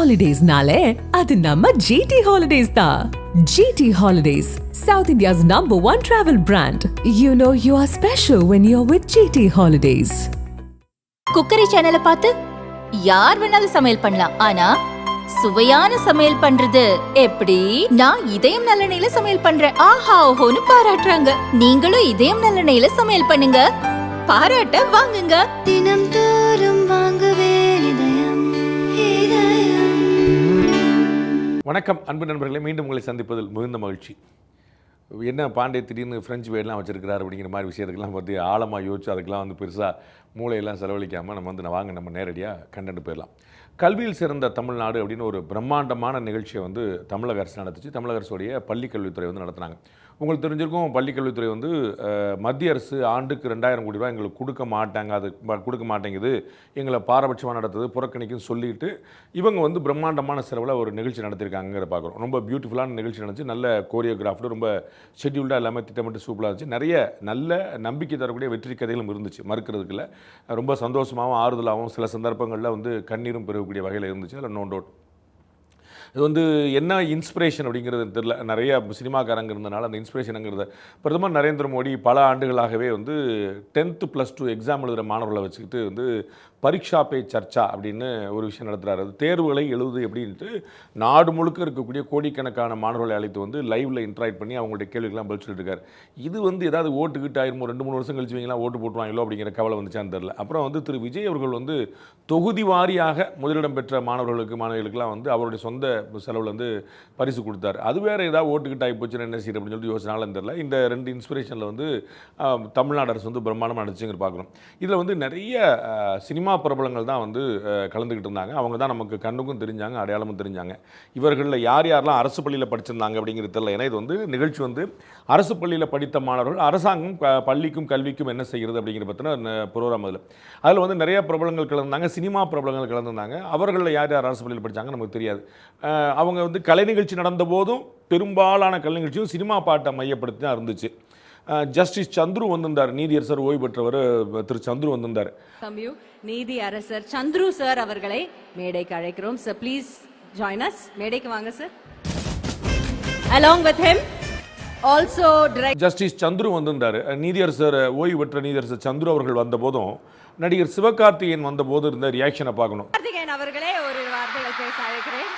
ஹாலிடேஸ்னாலே அது நம்ம ஜிடி ஹாலிடேஸ் தான் GT holidays south India's number one travel brand you know you are special when you are with GT holidays cookery சேனலை பார்த்து யார் வேணாலும் சமையல் பண்ணலாம். ஆனா சுவையான சமையல் பண்றது எப்படி? நான் இதயம் நல்லெண்ணெயில சமையல் பண்றேன். ஆஹா ஓஹோன்னு பாராட்டுறாங்க. நீங்களும் இதயம் நல்லெண்ணெயில சமையல் பண்ணுங்க. பாராட்ட வாங்குங்க. தினம் தோறும் வணக்கம் அன்பு நண்பர்களே. மீண்டும் உங்களை சந்திப்பதில் மிகுந்த மகிழ்ச்சி. என்ன பாண்டே திடீர்னு ஃப்ரெஞ்சு வேர்டெலாம் வச்சுருக்கிறார் அப்படிங்கிற மாதிரி விஷயத்துக்கெல்லாம் பார்த்து ஆழமாக யோசிச்சு அதுக்கெல்லாம் வந்து பெருசாக மூளையெல்லாம் செலவழிக்காமல் நம்ம வந்து வாங்க நம்ம நேரடியாக கண்டென்ட் போயிடலாம். கல்வியில் சிறந்த தமிழ்நாடு அப்படின்னு ஒரு பிரம்மாண்டமான நிகழ்ச்சியை வந்து தமிழக அரசு நடத்துச்சு. தமிழக அரசுடைய பள்ளிக்கல்வித்துறை வந்து நடத்துனாங்க. உங்களுக்கு தெரிஞ்சிருக்கும் பள்ளிக்கல்வித்துறை வந்து மத்திய அரசு ஆண்டுக்கு ரெண்டாயிரம் கோடி ரூபாய் எங்களுக்கு கொடுக்க மாட்டாங்க. அது ப- கொடுக்க மாட்டேங்குது. எங்களை பாரபட்சமாக நடத்துது புறக்கணிக்குன்னு சொல்லிட்டு இவங்க வந்து பிரம்மாண்டமான செலவில் ஒரு நிகழ்ச்சி நடத்திருக்காங்கிற பார்க்குறோம். ரொம்ப பியூட்டிஃபுல்லான நிகழ்ச்சி நடந்துச்சு. நல்ல கோரியோகிராஃப்டு ரொம்ப ஷெட்யூல்டாக எல்லாமே திட்டமிட்டு சூப்பராக இருந்துச்சு. நிறைய நல்ல நம்பிக்கை தரக்கூடிய வெற்றி கதைகளும் இருந்துச்சு மறுக்கிறதுக்குள்ள ரொம்ப சந்தோஷமாகவும் ஆறுதலாகவும் சில சந்தர்ப்பங்களில் வந்து கண்ணீரும் கொடுக்கக்கூடிய வகையில் இருந்துச்சு அதில் நோ டவுட் இது வந்து என்ன இன்ஸ்பிரேஷன் அப்படிங்கிறது தெரில நிறைய சினிமாக்காரங்க இருந்தனால அந்த இன்ஸ்பிரேஷனுங்கிறத பிரதமர் நரேந்திர மோடி பல ஆண்டுகளாகவே வந்து டென்த்து ப்ளஸ் டூ எக்ஸாம் எழுதுகிற மாணவர்களை வச்சுக்கிட்டு வந்து பரீட்சா பே சர்ச்சா அப்படின்னு ஒரு விஷயம் நடத்துகிறாரு அது தேர்வுகளை எழுது அப்படின்ட்டு நாடு முழுக்க இருக்கக்கூடிய கோடிக்கணக்கான மாணவர்களை அழைத்து வந்து லைவில் இன்ட்ராக்ட் பண்ணி அவங்களுடைய கேள்விக்கெல்லாம் பதில் சொல்லிட்டு இருக்காரு இது வந்து ஏதாவது ஓட்டுக்கிட்டு ஆயிருமோ? ரெண்டு மூணு வருஷம் கழிச்சு வைங்களா ஓட்டு போட்டுவாங்களோ அப்படிங்கிற கவலை வந்துச்சான்னு தெரில அப்புறம் வந்து திரு விஜய் அவர்கள் வந்து தொகுதி வாரியாக முதலிடம் பெற்ற மாணவர்களுக்கு மாணவிகளுக்கெல்லாம் வந்து அவருடைய சொந்த செலவில் வந்து பரிசு கொடுத்தாரு. அது வேறு ஏதாவது ஓட்டுக்கிட்டு ஆகி போச்சுன்னா என்ன செய்யுது அப்படின்னு சொல்லிட்டு யோசனாலும் தெரில இந்த ரெண்டு இன்ஸ்பிரேஷனில் வந்து தமிழ்நாடு அரசு வந்து பிரம்மாண்டமாக நடிச்சுங்கிற பார்க்குறோம் இதில் வந்து நிறைய சினிமா சினிமா பிரபலங்கள் தான் வந்து கலந்துக்கிட்டு இருந்தாங்க. அவங்க தான் நமக்கு கண்ணுக்கும் தெரிஞ்சாங்க அடையாளமும் தெரிஞ்சாங்க. இவர்களில் யார் யாரெல்லாம் அரசு பள்ளியில் படிச்சிருந்தாங்க அப்படிங்கிறது தெரியல. ஏன்னா இது வந்து நிகழ்ச்சி வந்து அரசு பள்ளியில் படித்த மாணவர்கள் அரசாங்கம் பள்ளிக்கும் கல்விக்கும் என்ன செய்கிறது அப்படிங்கிற பற்றின ப்ரோக்ராம் அதில். அதில் வந்து நிறைய பிரபலங்கள் கலந்தாங்க சினிமா பிரபலங்கள் கலந்துருந்தாங்க அவர்களில் யார் யார் அரசு பள்ளியில் படித்தாங்க நமக்கு தெரியாது. அவங்க வந்து கலை நிகழ்ச்சி நடந்த போதும் பெரும்பாலான கலை நிகழ்ச்சியும் சினிமா பாட்டை மையப்படுத்தி தான் இருந்துச்சு. ஜஸ்டிஸ் சந்துரு வந்திருந்தார் நீதியரசர் ஓய்வு பெற்றவர் திரு சந்துரு வந்திருந்தார் நீதி அரசர் சந்துரு சார் அவர்களை மேடைக்கு அழைக்கிறோம். சார் ப்ளீஸ் ஜாயின் அஸ் மேடைக்கு வாங்க sir along with him also justice Chandru வந்திருந்தார் நீதியரசர் ஓய்வு பெற்ற நீதியரசர் சந்துரு அவர்கள் வந்தபோதும் நடிகர் சிவகார்த்திகேயன் வந்தபோது இருந்த ரியாக்ஷனை பார்க்கணும். கார்த்திகேயன் அவர்களே ஒரு வார்த்தைகள் பேச அழைக்கிறேன்.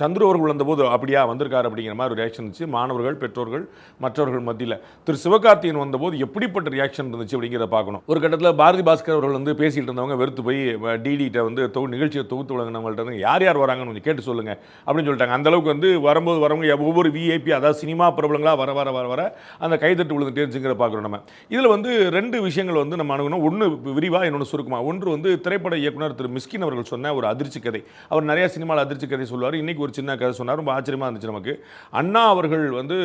சந்துரு அவர்கள் வந்தபோது அப்படியா வந்திருக்காரு அப்படிங்கிற மாதிரி ஒரு ரியாக்ஷன் இருந்துச்சு. மாணவர்கள் பெற்றோர்கள் மற்றவர்கள் மத்தியில். திரு சிவகார்த்தியன் வந்தபோது எப்படிப்பட்ட ரியாக்ஷன் இருந்துச்சு அப்படிங்கிறத பார்க்கணும். ஒரு கட்டத்தில் பாரதி பாஸ்கர் அவர்கள் வந்து பேசிகிட்டு இருந்தவங்க வெறுத்து போய் டிடிகிட்ட வந்து தொகு நிகழ்ச்சியை தொகுத்து வழங்கினவங்கள்ட்ட வந்து யார் யார் வராங்கன்னு கொஞ்சம் கேட்டு சொல்லுங்க அப்படின்னு சொல்லிட்டாங்க. அந்த அளவுக்கு வந்து வரும்போது வரவங்க ஒவ்வொரு விஐபி அதாவது சினிமா பிரபலங்களாக வர வர வர வர அந்த கைதட்டு விழுந்துட்டே இருந்துச்சுங்கிற பார்க்குறோம் நம்ம. இதில் வந்து ரெண்டு விஷயங்கள் வந்து நம்ம அணுகணும். ஒன்று விரிவாக இன்னொன்று சுருக்கமாக ஒன்று வந்து திரைப்பட இயக்குனர் திரு மிஸ்கின் அவர்கள் சொன்ன ஒரு அதிர்ச்சி கதை. அவர் நிறைய சினிமாவில் அதிர்ச்சி கதை சொல்லுவார். இன்னைக்கு ஒரு சின்ன கதை சொன்னார். ரொம்ப ஆச்சரியமாக இருந்துச்சு நமக்கு. அண்ணா அவர்கள் வந்து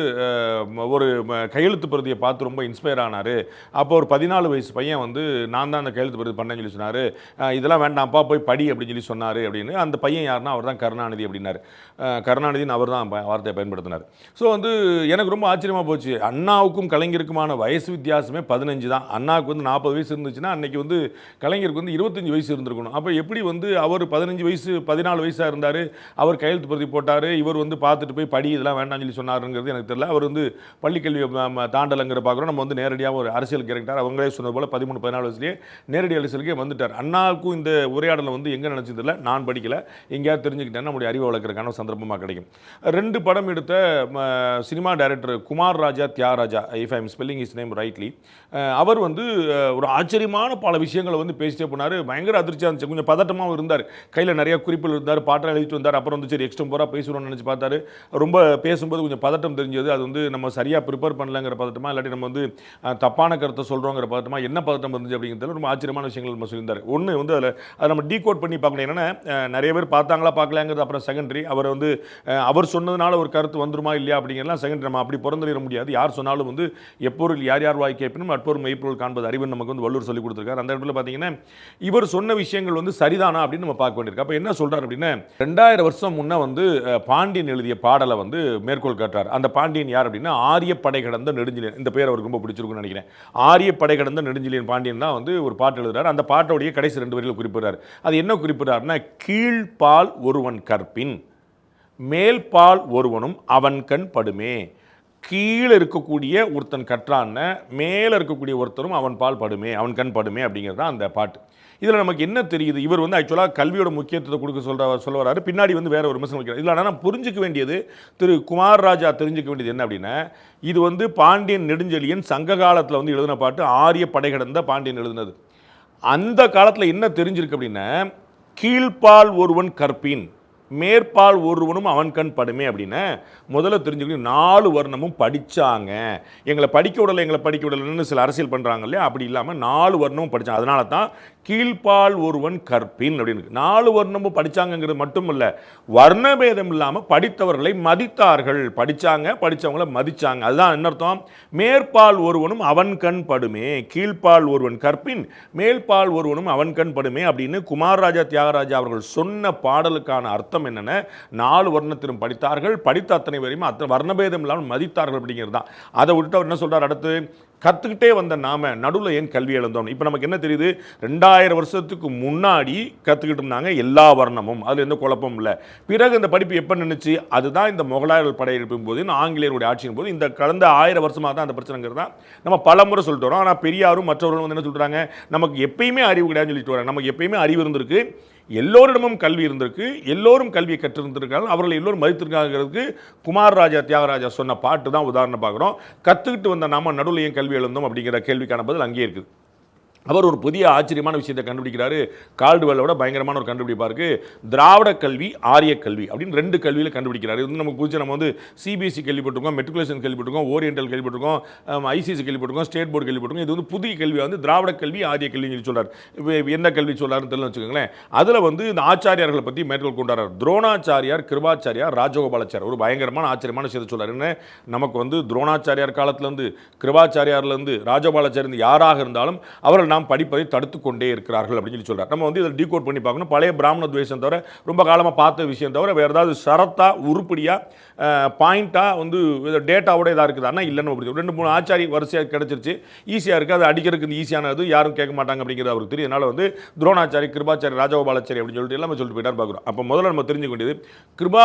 ஒரு கையெழுத்து பிரதியை பார்த்து ரொம்ப இன்ஸ்பயர் ஆனார். அப்போ ஒரு பதினாலு வயசு பையன் வந்து நான் தான் அந்த கையெழுத்து பிரதி பண்ணேன்னு சொல்லி சொன்னார். இதெல்லாம் வேண்டாம்ப்பா போய் படி அப்படின்னு சொல்லி சொன்னார் அப்படின்னு. அந்த பையன் யாருன்னா அவர் தான் கருணாநிதி அப்படின்னாரு. கருணாநிதின்னு அவர் தான் வார்த்தையை பயன்படுத்தினார். ஸோ வந்து எனக்கு ரொம்ப ஆச்சரியமாக போச்சு. அண்ணாவுக்கும் கலைஞருக்குமான வயசு வித்தியாசமே பதினஞ்சு தான். அண்ணாவுக்கு வந்து நாற்பது வயசு இருந்துச்சுன்னா அன்னைக்கு வந்து கலைஞருக்கு வந்து இருபத்தஞ்சு வயசு இருந்திருக்கணும். அப்போ எப்படி வந்து அவர் பதினஞ்சு வயசு பதினாலு வயசாக இருந்தார் அவர் கையெழுத்து பிரதி போட்டார் இவர் வந்து பார்த்துட்டு போய் படி இதெல்லாம் வேண்டாம்னு சொல்லி சொன்னாருங்கிறது எனக்கு தெரியல. அவர் வந்து பள்ளிக்கல்வி ம- தாண்டலங்கிற பார்க்குறோம். நம்ம வந்து நேரடியாக ஒரு அரசியல் கேரக்டர் அவங்களே சொன்னது போல் பதிமூணு பதினாலு வயசுலேயே நேரடி அரசியலுக்கே வந்துட்டார். அண்ணாவுக்கும் இந்த உரையாடலை வந்து எங்கே நினச்சது தெரியல நான் படிக்கல. எங்கேயாவது தெரிஞ்சுக்கிட்டேன்னா நம்முடைய அறிவை வளர்க்குறக்கான சந்தர்ப்பமாக கிடைக்கும். ரெண்டு படம் எடுத்த cinema director Kumar Raja Thiagaraja if I'm spelling is name rightly அவர் வந்து ஒரு ஆச்சரியமான பல விஷயங்களை வந்து பேசிட்டே போனார். பயங்கர அதிர்ச்சியாக இருந்துச்சு. கொஞ்சம் பதட்டமாகவும் இருந்தார். கையில் நிறைய குறிப்புகள் இருந்தார் பாட்டெல்லாம் எழுதிட்டு வந்தார். அப்புறம் வந்து சரி எக்ஸ்ட்ரம் போகிறா பேசுகிறோம்னு நினச்சி பார்த்தாரு. ரொம்ப பேசும்போது கொஞ்சம் பதட்டம் தெரிஞ்சது. அது வந்து நம்ம சரியாக ப்ரிப்பேர் பண்ணலங்கிற பதட்டமா இல்லாட்டி நம்ம வந்து தப்பான கருத்தை சொல்கிறோங்கிற பதட்டமா என்ன பதட்டம் இருந்துச்சு அப்படிங்கிறதுல ரொம்ப ஆச்சரியமான விஷயங்கள் நம்ம சொல்லியிருந்தார். ஒன்று வந்து அதில் அதை நம்ம டீகோட் பண்ணி பார்க்கணும் என்னென்னா நிறைய பேர் பார்த்தாங்களா பார்க்கலாங்கிறது அப்புறம் செகண்டரி அவர் வந்து அவர் சொன்னதுனால ஒரு கருத்து வந்துருமா இல்லையா அப்படிங்கிறலாம் செகண்டரி நம்ம அப்படி பிறந்துட முடியாது. யார் சொன்னாலும் வந்து எப்பொருள் யார் யார் வாய் கேட்பினும் அப்பொருள் மெய்ப்பொருள் காண்பது அறிவு நமக்கு வந்து வள்ளுவர் சொல்லி கொடுத்துருக்காரு. அந்த இடத்துல பார்த்தீங்கன்னா இவர் சொன்ன விஷயங்கள் வந்து சரிதானா அப்படின்னு நம்ம பார்க்க வேண்டியிருக்கு. அப்போ என்ன சொல்கிறார் அப்படின்னா ரெண்டாயிரம் வருஷம் முன்னே வந்து வந்து பாண்டியன் எழுதிய பாடலை வந்து மேற்கோள் காட்டுறார். அந்த பாண்டியன் யார் அப்படின்னா ஆரிய படை கடந்த நெடுஞ்சிலியன் இந்த பேர் அவருக்கு ரொம்ப பிடிச்சிருக்குன்னு நினைக்கிறேன். ஆரிய படை கடந்த நெடுஞ்சிலியன் பாண்டியன் தான் வந்து ஒரு பாட்டு எழுதுறாரு. அந்த பாட்டோடைய கடைசி ரெண்டு வரியில் குறிப்பிடுறாரு. அது என்ன குறிப்பிடுறாருன்னா கீழ்பால் ஒருவன் கற்பின் மேல்பால் ஒருவனும் அவன் கண் படுமே. கீழே இருக்கக்கூடிய ஒருத்தன் கற்றான்ன மேலே இருக்கக்கூடிய ஒருத்தரும் அவன் பால் படுமே அவன் கண் படுமே அப்படிங்கிறது தான் அந்த பாட்டு. இதில் நமக்கு என்ன தெரியுது? இவர் வந்து ஆக்சுவலாக கல்வியோட முக்கியத்துவத்தை கொடுக்க சொல்கிற சொல்ல வராரு பின்னாடி வந்து வேற ஒரு விமர்சனம் வைக்கிறார். இதில் ஆனால் புரிஞ்சிக்க வேண்டியது திரு குமார் ராஜா தெரிஞ்சுக்க வேண்டியது என்ன அப்படின்னா இது வந்து பாண்டியன் நெடுஞ்செழியன் சங்க காலத்தில் வந்து எழுதின பாட்டு ஆரிய படை கடந்த பாண்டியன் எழுதினது. அந்த காலத்தில் என்ன தெரிஞ்சிருக்கு அப்படின்னா கீழ்ப்பால் ஒருவன் கற்பின். மேற்பால் ஒருவனும் அவன் கண் படுமே அப்படின்னு முதல்ல தெரிஞ்சுக்கணும் நாலு வர்ணமும் படித்தாங்க எங்களை படிக்க விடலை எங்களை படிக்க விடலைன்னு சில அரசியல் பண்ணுறாங்க இல்லையா? அப்படி இல்லாமல் நாலு வர்ணமும் படித்தாங்க அதனால தான் கீழ்ப்பால் ஒருவன் கற்பின் அப்படின்னு. நாலு வர்ணமும் படித்தாங்கங்கிறது மட்டும் இல்லை வர்ணபேதம் இல்லாமல் படித்தவர்களை மதித்தார்கள். படித்தாங்க படித்தவங்கள மதித்தாங்க அதுதான் என்ன அர்த்தம்? மேற்பால் ஒருவனும் அவன் கண் படுமே. கீழ்ப்பால் ஒருவன் கற்பின் மேல்பால் ஒருவனும் அவன் கண் படுமே அப்படின்னு குமாரராஜா தியாகராஜா அவர்கள் சொன்ன பாடலுக்கான அர்த்தம் என்னென்ன? நாலு வர்ணத்திலும் படித்தார்கள் படித்த அத்தனை வரையும் அத்தனை வர்ணபேதம் இல்லாமல் மதித்தார்கள் அப்படிங்கிறது தான். அதை விட்டு அவர் என்ன சொல்கிறார் அடுத்து? கற்றுக்கிட்டே வந்த நாம நடுவில் ஏன் கல்வி எழுந்தோம் இப்போ நமக்கு என்ன தெரியுது? ரெண்டாயிரம் வருஷத்துக்கு முன்னாடி கற்றுக்கிட்டு இருந்தாங்க எல்லா வர்ணமும். அதில் எந்த குழப்பமும் இல்லை. பிறகு இந்த படிப்பு எப்போ நின்றுச்சு அதுதான் இந்த முகலாயர்கள் படையெடுப்பின் போது ஆங்கிலேயருடைய ஆட்சியின் போது இந்த கடந்த ஆயிரம் வருஷமாக தான் அந்த பிரச்சனைங்கிறது தான் நம்ம பல முறை சொல்லிட்டு வரோம். ஆனால் பெரியாரும் மற்றவர்களும் வந்து என்ன சொல்கிறாங்க நமக்கு எப்பயுமே அறிவு கிடையாதுன்னு சொல்லிட்டு வராங்க. நமக்கு எப்பயுமே அறிவு இருந்திருக்கு. எல்லோரிடமும் கல்வி இருந்திருக்கு எல்லோரும் கல்வி கற்றிருந்திருக்காங்க அவர்களை எல்லோரும் மதித்திருக்காங்கிறதுக்கு குமார் ராஜா தியாகராஜா சொன்ன பாட்டு தான் உதாரணம் பார்க்குறோம். கற்றுக்கிட்டு வந்த நாம நடுவில் ஏன் கல்வி எழுந்தோம் அப்படிங்கிற கேள்விக்கான பதில் அங்கேயே இருக்குது. அவர் ஒரு புதிய ஆச்சரியமான விஷயத்தை கண்டுபிடிக்கிறாரு. கால்டுவெல்லோட பயங்கரமான ஒரு கண்டுபிடிப்பா இருக்கு திராவிட கல்வி ஆரிய கல்வி அப்படின்னு ரெண்டு கல்வியில் கண்டுபிடிக்கிறாரு. இது வந்து நமக்கு புதுச்சு நம்ம வந்து சிபிஎஸ்சி கேள்விப்பட்டிருக்கோம் மெட்ரிகுலேஷன் கேள்விப்பட்டிருக்கோம் ஓரியன்டல் கேள்விப்பட்டிருக்கோம் ஐசிசி கேள்விப்பட்டிருக்கோம் ஸ்டேட் போர்டு கேள்விப்பட்டிருக்கோம். இது வந்து புதிய கல்வி வந்து திராவிட கல்வி ஆரிய கல்வின்னு சொல்லி சொல்றாரு. இப்போ என்ன கல்வி சொல்றாருன்னு தெரியல வச்சுக்கோங்களேன். அதில் வந்து இந்த ஆச்சாரியார்களை பற்றி மேற்கோள் கொண்டாடுறார். துரோணாச்சாரியார் கிருபாச்சாரியார் ராஜகோபாலாச்சார் ஒரு பயங்கரமான ஆச்சரியமான விஷயத்தை சொல்றாரு. என்ன? நமக்கு வந்து துரோணாச்சாரியார் காலத்துலேருந்து கிருபாச்சாரியார்லேருந்து ராஜகோபாலாச்சாரியர் யாராக இருந்தாலும் அவர்கள் நாம் படிப்பதை தடுத்து கொண்டே இருக்கிறார்கள் அப்படின்னு சொல்லி சொல்கிறார் நம்ம வந்து இதை டீகோட் பண்ணி பார்க்கணும். பழைய பிராமண துவேஷம் தவிர ரொம்ப காலமாக பார்த்த விஷயம் தவிர வேறு ஏதாவது சரத்தாக உருப்படியாக பாயிண்ட்டாக வந்து டேட்டாவோட இதாக இருக்குதானா இல்லைன்னு அப்படி ரெண்டு மூணு ஆச்சாரி வரிசையாக கிடச்சிருச்சு. ஈஸியாக இருக்குது அது அடிக்கிறதுக்கு ஈஸியானது யாரும் கேட்க மாட்டாங்க அப்படிங்கிறது அவருக்கு தெரியும். அதனால் வந்து துரோணாச்சாரி கிருபாச்சாரி ராஜகோபாலாச்சாரி அப்படின்னு சொல்லிட்டு எல்லாமே சொல்லிட்டு போயிட்டார் பார்க்குறோம். அப்போ முதல்ல நம்ம தெரிஞ்சுக்க வேண்டியது கிருபா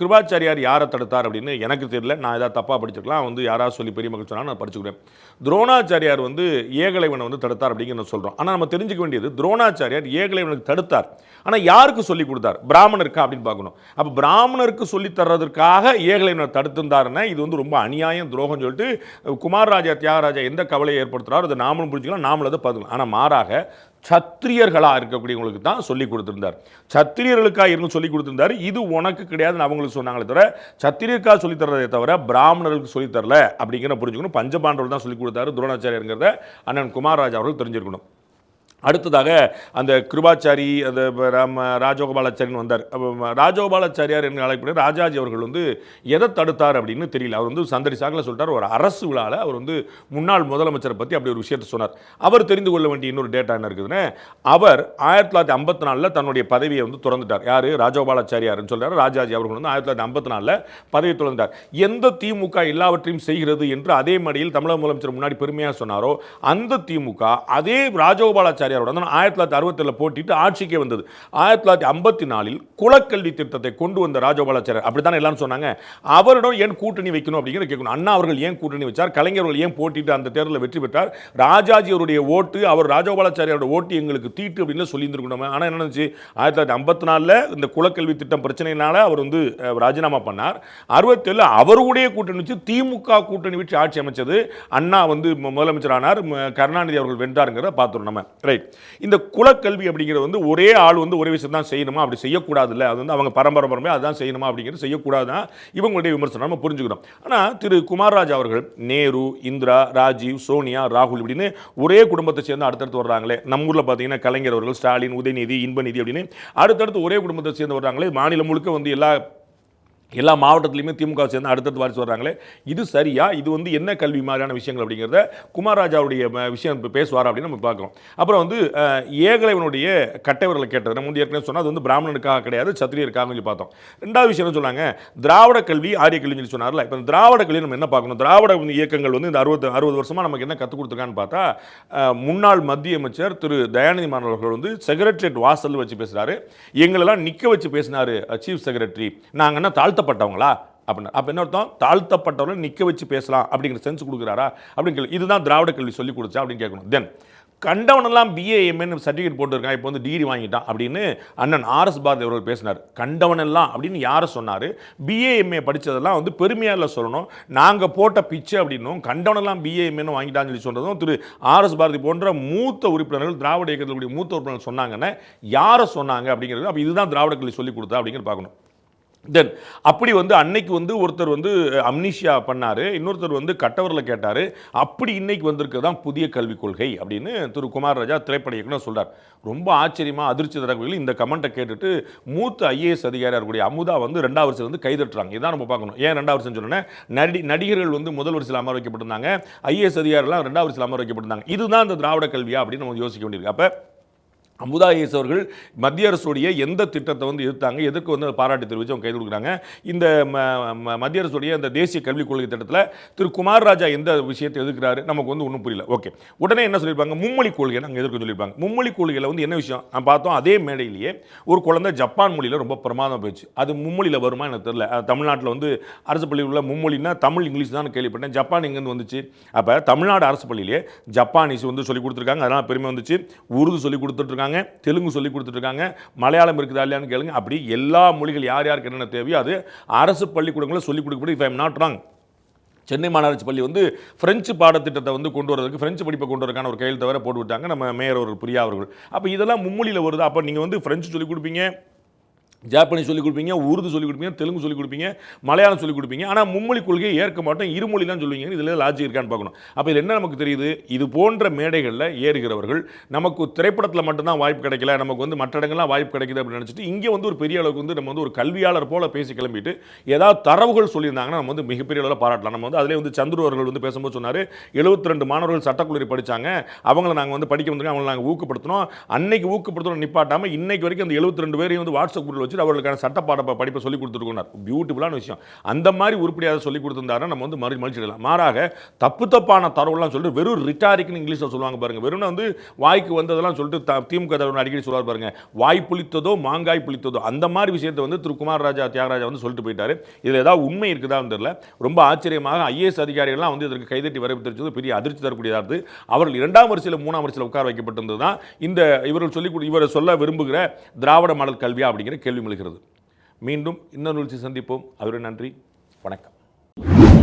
கிருபாச்சாரியார் யாரை தடுத்தார் அப்படின்னு எனக்கு தெரியல. நான் ஏதாவது தப்பாக படிச்சிருக்கலாம். வந்து யாராவது சொல்லி பெரிய மக்கள் சொன்னால் நான் படிச்சுக்கிறேன். துரோணாச்சாரியார் வந்து ஏகலைவனை வந்து தடுத்தார் அப்படிங்கிறத சொல்கிறோம் ஆனால் நம்ம தெரிஞ்சுக்க வேண்டியது துரோணாச்சாரியார் ஏகலைவனுக்கு தடுத்தார். ஆனால் யாருக்கு சொல்லி கொடுத்தார்? பிராமணருக்கா அப்படின்னு பார்க்கணும். அப்போ பிராமணருக்கு சொல்லி தர்றதற்காக ஏகலைவனை தடுத்திருந்தாருன்னா இது வந்து ரொம்ப அநியாயம் துரோகம் சொல்லிட்டு குமார் ராஜா தியாகராஜா எந்த கவலையை ஏற்படுத்துகிறாரோ அதை நாமளும் புரிஞ்சுக்கலாம் நாமளும் அதை பார்த்துக்கலாம். ஆனால் மாறாக சத்திரியர்களாக இருக்கக்கூடியவங்களுக்கு தான் சொல்லி கொடுத்துருந்தார். சத்திரியர்களுக்காக இருந்து சொல்லி கொடுத்துருந்தார். இது உனக்கு கிடையாதுன்னு அவங்களுக்கு சொன்னாங்களே தவிர சத்திரியருக்காக சொல்லித்தரதே தவிர பிராமணர்களுக்கு சொல்லித்தரல தரல அப்படிங்கிற புரிஞ்சுக்கணும். பஞ்சபாண்டவர் தான் சொல்லி கொடுத்தாரு துரோணாச்சாரியருங்கிறத அண்ணன் குமாரராஜா அவர்கள் தெரிஞ்சிருக்கணும். அடுத்ததாக அந்த கிருபாச்சாரி அந்த ராம ராஜகோபாலாச்சாரின்னு வந்தார். ராஜகோபாலாச்சாரியார் என்று அழைக்கப்படுற ராஜாஜி அவர்கள் வந்து எதை தடுத்தார் அப்படின்னு தெரியல. அவர் வந்து சந்தடி சாக்கில் சொல்லிட்டார். ஒரு அரசு விழாவில் அவர் வந்து முன்னாள் முதலமைச்சரை பற்றி அப்படி ஒரு விஷயத்தை சொன்னார். அவர் தெரிந்து கொள்ள வேண்டிய இன்னொரு டேட்டா என்ன இருக்குதுன்னா அவர் ஆயிரத்தி தொள்ளாயிரத்தி ஐம்பத்தி நாலில் தன்னுடைய பதவியை வந்து திறந்துட்டார். யார்? ராஜகோபாலாச்சாரியார்னு சொல்கிறார் ராஜாஜி அவர்கள் வந்து ஆயிரத்தி தொள்ளாயிரத்தி ஐம்பத்தி நாலில் பதவி திறந்தார் எந்த திமுக எல்லாவற்றையும் செய்கிறது என்று அதே மடியில் தமிழக முதலமைச்சர் முன்னாடி பெருமையாக சொன்னாரோ அந்த திமுக அதே ராஜகோபாலாச்சாரியாரோட தான் ஆயிரத்தி தொள்ளாயிரத்தி அறுபத்தில் போட்டிட்டு ஆட்சிக்கே வந்தது. ஆயிரத்தி தொள்ளாயிரத்தி ஐம்பத்தி நாலில் குலக்கல்வி திட்டத்தை கொண்டு வந்த ராஜகோபாலாச்சாரியர். அப்படி தானே எல்லாரும் சொன்னாங்க? அவரிடம் ஏன் கூட்டணி வைக்கணும் அப்படிங்கிற கேட்கணும். அண்ணா அவர்கள் ஏன் கூட்டணி வச்சார்? கலைஞர்கள் ஏன் போட்டிட்டு அந்த தேர்தலில் வெற்றி பெற்றார்? ராஜாஜி அவருடைய ஓட்டு அவர் ராஜகோபாலாச்சாரியோட ஓட்டு எங்களுக்கு தீட்டு அப்படின்னு சொல்லியிருந்துருக்கணும். ஆனால் என்ன நடந்துச்சு? ஆயிரத்தி தொள்ளாயிரத்தி ஐம்பத்தி நாலில் இந்த குலக்கல்வி திட்டம் பிரச்சனையினால அவர் வந்து ராஜினாமா பண்ணார். அறுபத்தேழு அவருடைய கூட்டணி வச்சு திமுக கூட்டணி வச்சு ஆட்சி அமைச்சது அண்ணா வந்து முதலமைச்சரானார். முதலமைச்சர் ஆனார் கருணாநிதி அவர்கள் வென்றாருங்கிறத பார்த்துருவோம் நம்ம. ரைட் இந்த குலக்கல்வி அப்படிங்கிறது வந்து ஒரே ஆள் வந்து ஒரே விஷயம் தான் செய்யணுமா? அப்படி செய்யக்கூடாது இல்லை அது வந்து அவங்க பரம்பரை பரம்பரை அதுதான் செய்யணுமா அப்படிங்கிறது செய்யக்கூடாதுதான் இவங்களுடைய விமர்சனம் நம்ம புரிஞ்சுக்கிறோம். ஆனால் திரு குமார்ராஜ் அவர்கள் நேரு இந்திரா ராஜீவ் சோனியா ராகுல் இப்படின்னு ஒரே குடும்பத்தை சேர்ந்து அடுத்தடுத்து வர்றாங்களே. நம்ம ஊரில் பார்த்தீங்கன்னா கலைஞர் அவர்கள் ஸ்டாலின் உதயநிதி இன்பநிதி அப்படின்னு அடுத்தடுத்து ஒரே குடும்பத்தை சேர்ந்து வர்றாங்களே. மாநிலம் முழுக்க வந்து எல்லா எல்லா மாவட்டத்திலையுமே திமுக சேர்ந்து அடுத்தடுத்து வாரிசு வர்றாங்களே. இது சரியா? இது வந்து என்ன கல்வி மாதிரியான விஷயங்கள் அப்படிங்கிறத குமாரராஜாவுடைய விஷயம் பேசுவார் அப்படின்னு நம்ம பார்க்குறோம் அப்புறம் வந்து ஏகலைவனுடைய கட்டைவர்களை கேட்டது. நம்ம வந்து ஏற்கனவே சொன்னால் அது வந்து பிராமணனுக்காக கிடையாது சத்திரியருக்காக சொல்லி பார்த்தோம். ரெண்டாவது விஷயம் என்ன சொன்னாங்க? திராவிட கல்வி ஆரிய கல்வின்னு சொல்லி சொன்னார்ல. இப்போ திராவிட கல்வி நம்ம என்ன பார்க்கணும்? திராவிட இயக்கங்கள் வந்து இந்த அறுபது அறுபது வருஷமாக நமக்கு என்ன கற்றுக் கொடுத்துருக்கான்னு பார்த்தா முன்னாள் மத்திய அமைச்சர் திரு தயாநிதி மாறன் அவர்கள் வந்து செக்ரட்டரியேட் வாசல் வச்சு பேசுகிறாரு எங்களெல்லாம் நிற்க வச்சு பேசினாரு சீஃப் செக்ரட்டரி. நாங்கள் என்ன தாழ்த்தப்பட்டவங்களா? அப்படின்னு அப்போ என்ன அர்த்தம்? தாழ்த்தப்பட்டவர்களை நிற்க வச்சு பேசலாம் அப்படிங்கிற சென்ஸ் கொடுக்குறாரா? அப்படின்னு கேள்வி இதுதான் திராவிட கல்வி சொல்லி கொடுத்தா அப்படின்னு கேட்கணும். தென் கண்டவனெல்லாம் பிஏஎம்என்னு சர்டிஃபிகேட் போட்டிருக்கான் இப்போ வந்து டிகிரி வாங்கிட்டான் அப்படின்னு அண்ணன் ஆர்எஸ் பாரதி அவர்கள் பேசினார். கண்டவனெல்லாம் அப்படின்னு யாரை சொன்னார்? பிஏஎம்ஏ படித்ததெல்லாம் வந்து பெருமையாக இல்லை சொல்லணும். நாங்கள் போட்ட பிச்சை அப்படின்னும் கண்டவனெல்லாம் பிஏஎம்ஏன்னு வாங்கிட்டான்னு சொல்லி சொல்கிறதும் திரு ஆர்எஸ் பாரதி போன்ற மூத்த உறுப்பினர்கள் திராவிட இயக்கத்தில் மூத்த உறுப்பினர்கள் சொன்னாங்கன்னா யாரை சொன்னாங்க அப்படிங்கிறது? அப்போ இதுதான் திராவிட கல்வி சொல்லி கொடுத்தா அப்படிங்கிறது பார்க்கணும். தென் அப்படி வந்து அன்னைக்கு வந்து ஒருத்தர் வந்து அம்னிஷியா பண்ணார். இன்னொருத்தர் வந்து கட்டவரில் கேட்டார். அப்படி இன்னைக்கு வந்திருக்கிறது தான் புதிய கல்விக் கொள்கை அப்படின்னு திரு குமார் ராஜா திரைப்பட இயக்குனர் சொல்கிறார் ரொம்ப ஆச்சரியமாக அதிர்ச்சி தரக்கூடிய இந்த கமெண்ட்டை கேட்டுட்டு மூத்த ஐஏஎஸ் அதிகாரியாக இருக்கக்கூடிய அமுதா வந்து ரெண்டாவது வருஷம் வந்து கைதட்டுறாங்க. இதான் நம்ம பார்க்கணும். ஏன் ரெண்டாவது வருஷம் சொன்னேன் நடி நடிகர்கள் வந்து முதல் வருஷத்தில் அமர வைக்கப்பட்டிருந்தாங்க ஐஏஎஸ் அதிகாரிலாம் ரெண்டாவது வருஷத்தில் அமர வைக்கப்பட்டிருந்தாங்க இதுதான் இந்த திராவிட கல்வியா அப்படின்னு நம்ம யோசிக்க வேண்டியிருக்கு. அப்போ அமுதா ஐஏஎஸ் அவர்கள் மத்திய அரசுடைய எந்த திட்டத்தை வந்து எதிர்த்தாங்க எதற்கு வந்து பாராட்டு தெரிவித்து அவங்க கைது கொடுக்குறாங்க. இந்த ம- மத்திய அரசுடைய இந்த தேசிய கல்விக் கொள்கை திட்டத்தில் திரு குமார் ராஜா எந்த விஷயத்தை எதிர்க்கிறாரு? நமக்கு வந்து ஒன்றும் புரியல. ஓகே. உடனே என்ன சொல்லியிருப்பாங்க? மும்மொழி கொள்கை நாங்கள் எதிர்க்க சொல்லியிருப்பாங்க. மும்மொழி கொள்கையில் வந்து என்ன விஷயம்? நான் பார்த்தோம் அதே மேடையிலேயே ஒரு குழந்தை ஜப்பான் மொழியில் ரொம்ப பிரமாதம் போயிடுச்சு. அது மும்மொழியில் வருமா எனக்கு தெரியல. தமிழ்நாட்டில் வந்து அரசு பள்ளியில் உள்ள மும்மொழின்னா தமிழ் இங்கிலீஷ் தான் கேள்விப்பட்டேன். ஜப்பான் எங்கேருந்து வந்துச்சு? அப்போ தமிழ்நாடு அரசு பள்ளியிலேயே ஜப்பானீஸ் வந்து சொல்லி கொடுத்துருக்காங்க. அதனால் பெருமை வந்துச்சு. உருது சொல்லி கொடுத்துட்ருக்காங்க தெலுங்கு சொல்லி கொடுத்துட்ருக்காங்க மலையாளம் இருக்குதா இல்லையான்னு கேளுங்க. அப்படி எல்லா மொழிகள் யார் யாருக்கு என்னென்ன தேவையோ அது அரசு பள்ளிக்கூடங்களில் சொல்லிக் கொடுக்கப்படும் if I'm not wrong Chennai மாநகராட்சி பள்ளி வந்து ஃப்ரெஞ்சு பாடத்திட்டத்தை வந்து கொண்டு வரதுக்கு பிரெஞ்சு படிப்பை கொண்டு வரக்கான ஒரு கையெழுத்தை தவிர போட்டு விட்டாங்க நம்ம மேயர் அவர்கள் பிரியா அவர்கள். அப்போ இதெல்லாம் மும்மொழியில் வருது? அப்போ நீங்கள் வந்து ஃப்ரெஞ்சு சொல்லிக் கொடுப்பீங்க? ஜாப்பனீஸ் சொல்லிக் கொடுப்பீங்க உருது சொல்லிக் கொடுப்பீங்க தெலுங்கு சொல்லிக் கொடுப்பீங்க மலையாளம் சொல்லிக் கொடுப்பீங்க. ஆனால் மும்மொழி கொள்கையை ஏற்க மாட்டோம். இருமொழி தான் சொல்லுவீங்க இதில் லாஜிக் இருக்கான்னு பார்க்கணும். அப்போ இதில் என்ன நமக்கு தெரியுது? இது போன்ற மேடைகளில் ஏறுகிறவர்கள் நமக்கு திரைப்படத்தில் மட்டும்தான் வாய்ப்பு கிடைக்கல நமக்கு வந்து மற்ற இடங்கள்லாம் வாய்ப்பு கிடைக்குது அப்படின்னு நினச்சிட்டு இங்கே வந்து ஒரு பெரிய அளவுக்கு வந்து நம்ம வந்து ஒரு கல்வியாளர் போல பேசி கிளம்பிட்டு ஏதாவது தரவுகள் சொல்லியிருந்தாங்கன்னா நம்ம வந்து மிகப்பெரிய அளவில் பாராட்டலாம். நம்ம வந்து அதிலே வந்து சந்துரு அவர்கள் வந்து பேசும்போது சொன்னார் 72 ரெண்டு மாணவர்கள் சட்டக்கல்லூரி படித்தாங்க அவங்கள நாங்கள் வந்து படிக்க வந்திருக்கோம். அவங்களை நாங்கள் ஊக்கப்படுத்தினோம். அன்னைக்கு ஊக்கப்படுத்தணும் நிப்பாட்டாமல் இன்னைக்கு வரைக்கும் அந்த 72 ரெண்டு பேரையும் வந்து வாட்ஸ்அப் குரூப்பில் வச்சுட்டு அவர்களுக்கான சட்ட பாட படிப்பை சொல்லி கொடுத்துருக்கோம் பியூட்டிஃபுல்லான விஷயம். அந்த மாதிரி உருப்படியாக சொல்லி கொடுத்துருந்தாருன்னா நம்ம வந்து மறு மலிச்சிடலாம் மாறாக தப்பு தப்பான தரவுலாம் சொல்லிட்டு வெறும் ரிட்டாரிக்னு இங்கிலீஷில் சொல்லுவாங்க பாருங்க. வெறும் வந்து வாய்க்கு வந்ததெல்லாம் சொல்லிட்டு திமுக தலைவர் அடிக்கடி சொல்லுவார் பாருங்க. வாய் புளித்ததோ மாங்காய் புளித்ததோ அந்த மாதிரி விஷயத்தை வந்து திரு. குமார் ராஜா தியாகராஜா வந்து சொல்லிட்டு போயிட்டாரு. இதில் ஏதாவது உண்மை இருக்குதான்னு தெரியல. ரொம்ப ஆச்சரியமாக ஐஏஎஸ் அதிகாரிகள்லாம் வந்து இதற்கு கைதட்டி வரவு தெரிவித்தது பெரிய அதிர்ச்சி தரக்கூடியதாக இருந்தது அவர்கள் இரண்டாம் வரிசையில் மூணாம் வரிசையில் உட்கார வைக்கப்பட்டிருந்தது தான் இந்த இவர்கள் சொல்லி கொடு- சொல்ல விரும்புகிற திராவிட மாடல் கல்வியா அப்படிங்கிற கேள்வி விழிமொழிகிறது மீண்டும் இன்னொரு நிகழ்ச்சி சந்திப்போம். அதுடன் நன்றி. வணக்கம்.